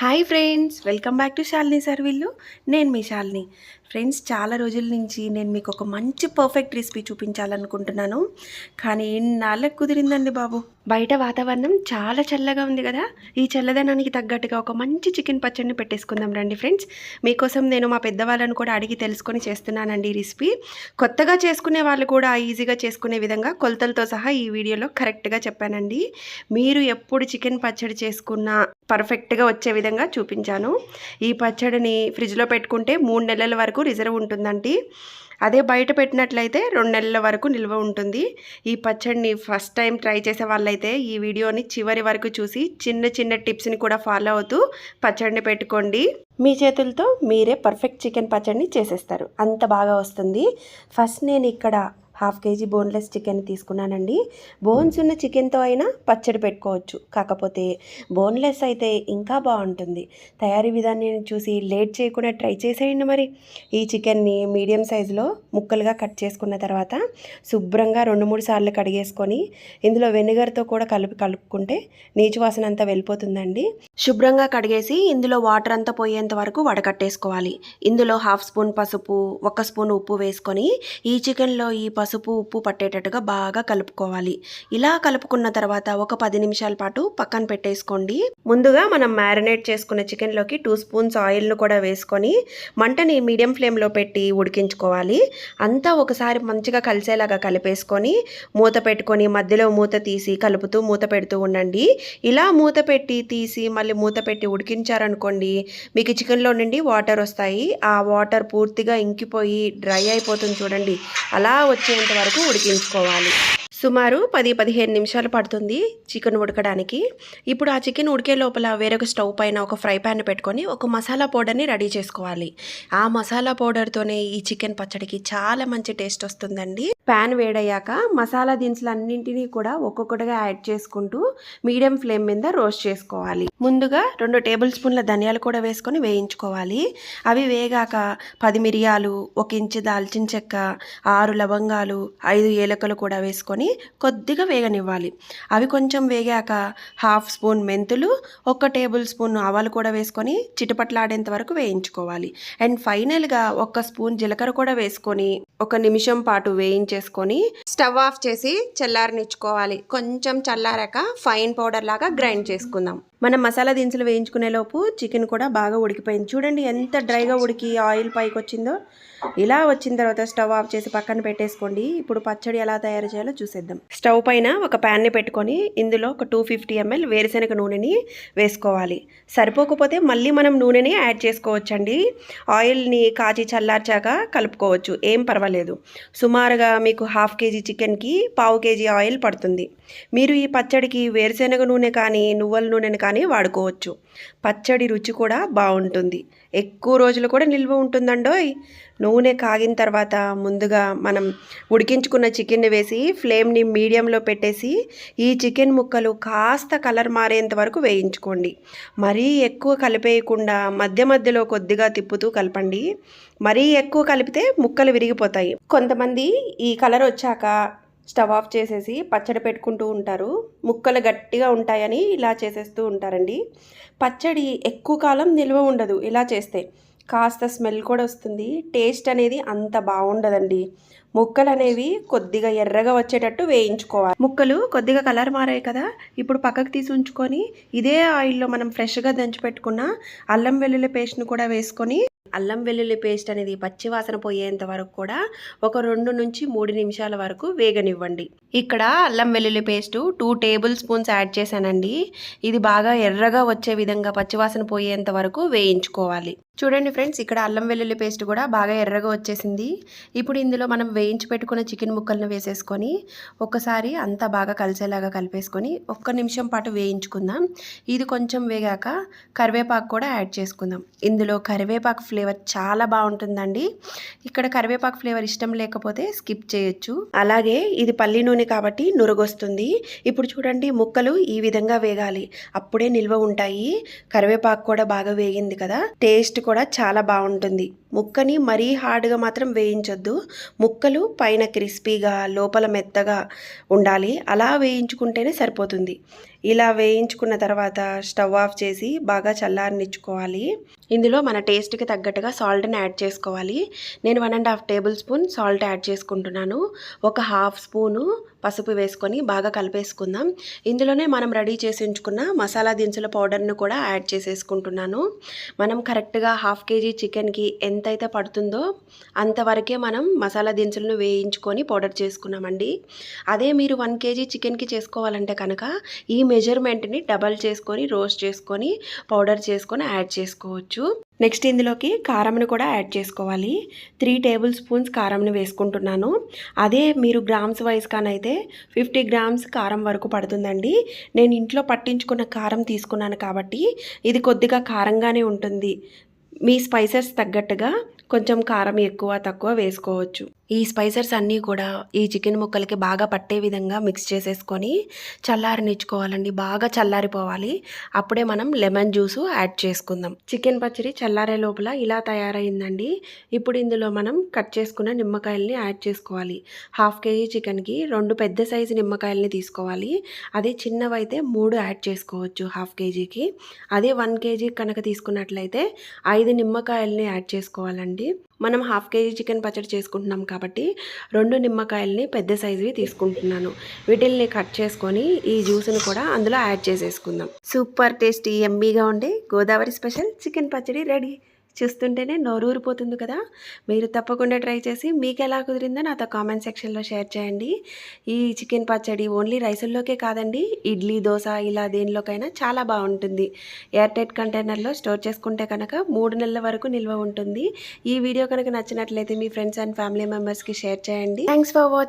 Hi friends welcome back to Shalini వీళ్ళు. నేను మీ Shalini. Friends చాలా రోజుల నుంచి నేను మీకు ఒక మంచి పర్ఫెక్ట్ రెసిపీ చూపించాలనుకుంటున్నాను. కానీ ఇన్నాళ్ళకు కుదిరిందండి బాబు? బయట వాతావరణం చాలా చల్లగా ఉంది కదా. ఈ చల్లదనానికి తగ్గట్టుగా ఒక మంచి చికెన్ పచ్చడిని పెట్టేసుకుందాం రండి ఫ్రెండ్స్. మీకోసం నేను మా పెద్దవాళ్ళని కూడా అడిగి తెలుసుకొని చేస్తున్నానండి ఈ రెసిపీ. కొత్తగా చేసుకునే వాళ్ళు కూడా ఈజీగా చేసుకునే విధంగా కొలతలతో సహా ఈ వీడియోలో కరెక్ట్గా చెప్పానండి. మీరు ఎప్పుడు చికెన్ పచ్చడి చేసుకున్నా పర్ఫెక్ట్గా వచ్చే విధంగా చూపించాను. ఈ పచ్చడిని ఫ్రిడ్జ్లో పెట్టుకుంటే మూడు నెలల వరకు రిజర్వ్ ఉంటుందండి. అదే బయట పెట్టినట్లయితే రెండు నెలల వరకు నిల్వ ఉంటుంది. ఈ పచ్చడిని ఫస్ట్ టైం ట్రై చేసే వాళ్ళైతే ఈ వీడియోని చివరి వరకు చూసి చిన్న చిన్న టిప్స్ని కూడా ఫాలో అవుతూ పచ్చడిని పెట్టుకోండి. మీ చేతులతో మీరే పర్ఫెక్ట్ చికెన్ పచ్చడిని చేసేస్తారు. అంత బాగా వస్తుంది. ఫస్ట్ నేను ఇక్కడ హాఫ్ కేజీ బోన్లెస్ చికెన్ తీసుకున్నానండి. బోన్స్ ఉన్న చికెన్తో అయినా పచ్చడి పెట్టుకోవచ్చు. కాకపోతే బోన్లెస్ అయితే ఇంకా బాగుంటుంది. తయారీ విధానాన్ని చూసి లేట్ చేయకుండా ట్రై చేసేయండి మరి. ఈ చికెన్ని మీడియం సైజులో ముక్కలుగా కట్ చేసుకున్న తర్వాత శుభ్రంగా రెండు మూడు సార్లు కడిగేసుకొని ఇందులో వెనిగర్తో కూడా కలిపి కలుపుకుంటే నీచు వాసన అంతా వెళ్ళిపోతుందండి. శుభ్రంగా కడిగేసి ఇందులో వాటర్ అంతా పోయేంత వరకు వడకట్టేసుకోవాలి. ఇందులో హాఫ్ స్పూన్ పసుపు ఒక స్పూన్ ఉప్పు వేసుకొని ఈ చికెన్లో ఈ పసుపు ఉప్పు పట్టేటట్టుగా బాగా కలుపుకోవాలి. ఇలా కలుపుకున్న తర్వాత ఒక పది నిమిషాల పాటు పక్కన పెట్టేసుకోండి. ముందుగా మనం మ్యారినేట్ చేసుకున్న చికెన్లోకి టూ స్పూన్స్ ఆయిల్ను కూడా వేసుకొని మంటని మీడియం ఫ్లేమ్లో పెట్టి ఉడికించుకోవాలి. అంతా ఒకసారి మంచిగా కలిసేలాగా కలిపేసుకొని మూత పెట్టుకొని మధ్యలో మూత తీసి కలుపుతూ మూత పెడుతూ ఉండండి. ఇలా మూత పెట్టి తీసి మళ్ళీ మూత పెట్టి ఉడికించారనుకోండి మీకు చికెన్లో నుండి వాటర్ వస్తాయి. ఆ వాటర్ పూర్తిగా ఇంకిపోయి డ్రై అయిపోతుంది చూడండి. అలా వచ్చే వచ్చేంత వరకు ఉడికించుకోవాలి. సుమారు పది పదిహేను నిమిషాలు పడుతుంది చికెన్ ఉడకడానికి. ఇప్పుడు ఆ చికెన్ ఉడికే లోపల వేరొక స్టవ్ పైన ఒక ఫ్రై ప్యాన్ పెట్టుకొని ఒక మసాలా పౌడర్ని రెడీ చేసుకోవాలి. ఆ మసాలా పౌడర్తోనే ఈ చికెన్ పచ్చడికి చాలా మంచి టేస్ట్ వస్తుందండి. ప్యాన్ వేడయ్యాక మసాలా దినుసులు అన్నింటినీ కూడా ఒక్కొక్కటిగా యాడ్ చేసుకుంటూ మీడియం ఫ్లేమ్ మీద రోస్ట్ చేసుకోవాలి. ముందుగా రెండు టేబుల్ స్పూన్ల ధనియాలు కూడా వేసుకొని వేయించుకోవాలి. అవి వేగాక పది మిరియాలు ఒక ఇంచు దాల్చిన చెక్క ఆరు లవంగాలు ఐదు ఏలకలు కూడా వేసుకొని కొద్దిగా వేగనివ్వాలి. అవి కొంచెం వేగాక హాఫ్ స్పూన్ మెంతులు ఒక టేబుల్ స్పూన్ ఆవాలు కూడా వేసుకొని చిటపట్లాడేంత వరకు వేయించుకోవాలి. అండ్ ఫైనల్గా ఒక స్పూన్ జీలకర్ర కూడా వేసుకొని ఒక నిమిషం పాటు వేయించేసుకొని స్టవ్ ఆఫ్ చేసి చల్లారనిచ్చుకోవాలి. కొంచెం చల్లారాక ఫైన్ పౌడర్ లాగా గ్రైండ్ చేసుకుందాం. మనం మసాలా దినుసులు వేయించుకునే లోపు చికెన్ కూడా బాగా ఉడికిపోయింది. చూడండి ఎంత డ్రైగా ఉడికి ఆయిల్ పైకి వచ్చిందో. ఇలా వచ్చిన తర్వాత స్టవ్ ఆఫ్ చేసి పక్కన పెట్టేసుకోండి. ఇప్పుడు పచ్చడి ఎలా తయారు చేయాలో చూసేద్దాం. స్టవ్ పైన ఒక ప్యాన్ని పెట్టుకొని ఇందులో ఒక టూ ఫిఫ్టీ ఎంఎల్ వేరుశనగ నూనెని వేసుకోవాలి. సరిపోకపోతే మళ్ళీ మనం నూనెని యాడ్ చేసుకోవచ్చండి. ఆయిల్ని కాచి చల్లార్చాక కలుపుకోవచ్చు. ఏం పర్వాలేదు. సుమారుగా మీకు హాఫ్ కేజీ చికెన్కి పావు కేజీ ఆయిల్ పడుతుంది. మీరు ఈ పచ్చడికి వేరుశనగ నూనె కానీ నువ్వుల నూనెని కానీ వాడుకోవచ్చు. పచ్చడి రుచి కూడా బాగుంటుంది. ఎక్కువ రోజులు కూడా నిల్వ ఉంటుందండోయ్. నూనె కాగిన తర్వాత ముందుగా మనం ఉడికించుకున్న చికెన్ని వేసి ఫ్లేమ్ని మీడియంలో పెట్టేసి ఈ చికెన్ ముక్కలు కాస్త కలర్ మారేంత వరకు వేయించుకోండి. మరీ ఎక్కువ కలిపేయకుండా మధ్య మధ్యలో కొద్దిగా తిప్పుతూ కలపండి. మరీ ఎక్కువ కలిపితే ముక్కలు విరిగిపోతాయి. కొంతమంది ఈ కలర్ వచ్చాక స్టవ్ ఆఫ్ చేసేసి పచ్చడి పెట్టుకుంటూ ఉంటారు. ముక్కలు గట్టిగా ఉంటాయని ఇలా చేసేస్తూ ఉంటారండి. పచ్చడి ఎక్కువ కాలం నిల్వ ఉండదు ఇలా చేస్తే. కాస్త స్మెల్ కూడా వస్తుంది. టేస్ట్ అనేది అంత బాగుండదండి. ముక్కలు అనేవి కొద్దిగా ఎర్రగా వచ్చేటట్టు వేయించుకోవాలి. ముక్కలు కొద్దిగా కలర్ మారాయి కదా ఇప్పుడు పక్కకు తీసి ఉంచుకొని ఇదే ఆయిల్లో మనం ఫ్రెష్గా దంచి పెట్టుకున్న అల్లం వెల్లుల్లి పేస్ట్ను కూడా వేసుకొని అల్లం వెల్లుల్లి పేస్ట్ అనేది పచ్చివాసన పోయేంత వరకు కూడా ఒక రెండు నుంచి మూడు నిమిషాల వరకు వేగనివ్వండి. ఇక్కడ అల్లం వెల్లుల్లి paste two tablespoons add చేశానండి. ఇది బాగా ఎర్రగా వచ్చే విధంగా పచ్చివాసన పోయేంత వరకు వేయించుకోవాలి. చూడండి ఫ్రెండ్స్ ఇక్కడ అల్లం వెల్లుల్లి పేస్ట్ కూడా బాగా ఎర్రగా వచ్చేసింది. ఇప్పుడు ఇందులో మనం వేయించి పెట్టుకున్న చికెన్ ముక్కలను వేసేసుకొని ఒకసారి అంతా బాగా కలిసేలాగా కలిపేసుకొని ఒక్క నిమిషం పాటు వేయించుకుందాం. ఇది కొంచెం వేగాక కరివేపాకు కూడా యాడ్ చేసుకుందాం. ఇందులో కరివేపాకు ఫ్లేవర్ చాలా బాగుంటుందండి. ఇక్కడ కరివేపాకు ఫ్లేవర్ ఇష్టం లేకపోతే స్కిప్ చేయొచ్చు. అలాగే ఇది పల్లి నూనె కాబట్టి నురగొస్తుంది. ఇప్పుడు చూడండి ముక్కలు ఈ విధంగా వేగాలి. అప్పుడే నిల్వ ఉంటాయి. కరివేపాకు కూడా బాగా వేగింది కదా. టేస్ట్ కూడా చాలా బాగుంటుంది. ముక్కని మరీ హార్డ్గా మాత్రం వేయించొద్దు. ముక్కలు పైన క్రిస్పీగా లోపల మెత్తగా ఉండాలి. అలా వేయించుకుంటేనే సరిపోతుంది. ఇలా వేయించుకున్న తర్వాత స్టవ్ ఆఫ్ చేసి బాగా చల్లారనిచ్చుకోవాలి. ఇందులో మన టేస్ట్కి తగ్గట్టుగా సాల్ట్ని యాడ్ చేసుకోవాలి. నేను one and half tablespoon salt add చేసుకుంటున్నాను. ఒక హాఫ్ స్పూను పసుపు వేసుకొని బాగా కలిపేసుకుందాం. ఇందులోనే మనం రెడీ చేసి ఉంచుకున్న మసాలా దినుసుల పౌడర్ను కూడా యాడ్ చేసేసుకుంటున్నాను. మనం కరెక్ట్గా హాఫ్ కేజీ చికెన్కి ఎంతైతే పడుతుందో అంతవరకే మనం మసాలా దినుసులను వేయించుకొని పౌడర్ చేసుకున్నామండి. అదే మీరు వన్ కేజీ చికెన్కి చేసుకోవాలంటే కనుక ఈ మెజర్మెంట్ని డబల్ చేసుకొని రోస్ట్ చేసుకొని పౌడర్ చేసుకొని యాడ్ చేసుకోవచ్చు. నెక్స్ట్ ఇందులోకి కారంను కూడా యాడ్ చేసుకోవాలి. త్రీ టేబుల్ స్పూన్స్ కారంని వేసుకుంటున్నాను. అదే మీరు గ్రామ్స్ వైజ్ కానైతే ఫిఫ్టీ గ్రామ్స్ కారం వరకు పడుతుందండి. నేను ఇంట్లో పట్టించుకున్న కారం తీసుకున్నాను కాబట్టి ఇది కొద్దిగా కారంగానే ఉంటుంది. మీ స్పైసెస్ తగ్గట్టుగా కొంచెం కారం ఎక్కువ తక్కువ వేసుకోవచ్చు. ఈ స్పైసెస్ అన్నీ కూడా ఈ చికెన్ ముక్కలకి బాగా పట్టే విధంగా మిక్స్ చేసేసుకొని చల్లారనిచ్చుకోవాలండి. బాగా చల్లారిపోవాలి. అప్పుడే మనం లెమన్ జ్యూస్ యాడ్ చేసుకుందాం. చికెన్ పచ్చడి చల్లారే లోపల ఇలా తయారైందండి. ఇప్పుడు ఇందులో మనం కట్ చేసుకున్న నిమ్మకాయల్ని యాడ్ చేసుకోవాలి. హాఫ్ కేజీ చికెన్కి రెండు పెద్ద సైజు నిమ్మకాయల్ని తీసుకోవాలి. అదే చిన్నవైతే మూడు యాడ్ చేసుకోవచ్చు హాఫ్ కేజీకి. అదే వన్ కేజీ కనుక తీసుకున్నట్లయితే ఐదు నిమ్మకాయల్ని యాడ్ చేసుకోవాలండి. మనం హాఫ్ కేజీ చికెన్ పచ్చడి చేసుకుంటున్నాం కాబట్టి రెండు నిమ్మకాయల్ని పెద్ద సైజువి తీసుకుంటున్నాను. వీటిల్ని కట్ చేసుకొని ఈ జ్యూస్ని కూడా అందులో యాడ్ చేసేసుకుందాం. సూపర్ టేస్టీ ఎమ్మీగా ఉండే గోదావరి స్పెషల్ చికెన్ పచ్చడి రెడీ. చూస్తుంటేనే నోరూరిపోతుంది కదా. మీరు తప్పకుండా ట్రై చేసి మీకు ఎలా కుదిరిందో నాతో కామెంట్ సెక్షన్లో షేర్ చేయండి. ఈ చికెన్ పచ్చడి ఓన్లీ రైసుల్లోకే కాదండి ఇడ్లీ దోశ ఇలా దేనిలోకైనా చాలా బాగుంటుంది. ఎయిర్ టైట్ కంటైనర్లో స్టోర్ చేసుకుంటే కనుక మూడు నెలల వరకు నిల్వ ఉంటుంది. ఈ వీడియో కనుక నచ్చినట్లయితే మీ ఫ్రెండ్స్ అండ్ ఫ్యామిలీ మెంబర్స్కి షేర్ చేయండి. Thanks for watching